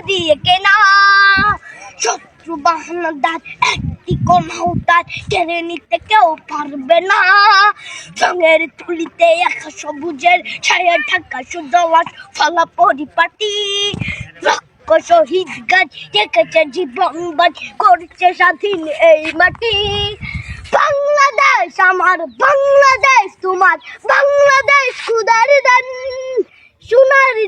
দিয়ে কেনা শত্রু বাহানাদার একটি কমাও তার কেড়ে নিতে কেউ পারবে না রঙের তুলিতে একা সবুজের ছায়া ঢাকা সুদলাস ফলা পরিপাটি শহীদ গাছ রেখেছে জীবন বাজ করছে স্বাধীন এই মাটি বাংলাদেশ, আমার বাংলাদেশ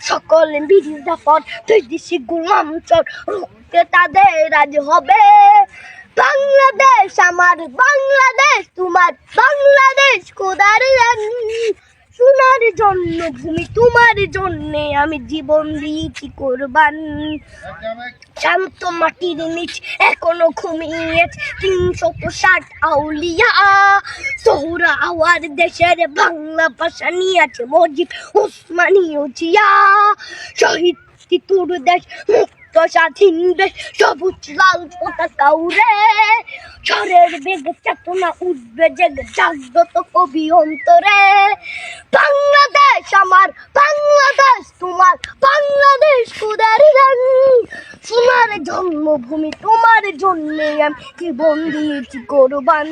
সকলে বিরোধা পর বিদেশি গুলাম চর রুখতে তাদের রাজ হবে। বাংলাদেশ আমার, বাংলাদেশ তোমার, বাংলাদেশ কোদার সোনার জন্য ভূমি, তোমার জন্য আমি জীবন দিয়েছি কোরবান। শান্ত মাটির নিচ এখনও ঘুমিয়ে তিনশো ষাট আউলিয়া। আওয়ার দেশের বাংলা ভাষা নিয়েছে মজিব উসমানীয় জিয়া শহীদ তিতুর দেশ, মুক্ত স্বাধীন দেশ, সবুজ লাল পতাকা উড়ে। ঝড়ের বেগ চেতনা উঠবে, জেগে জাগ্রত কবি অন্তরে। বাংলাদেশ আমার, বাংলাদেশ তোমার, বাংলাদেশ কুদার তোমার জন্মভূমি, তোমার জন্যে আমি জীবন দিয়েছি কোরবান।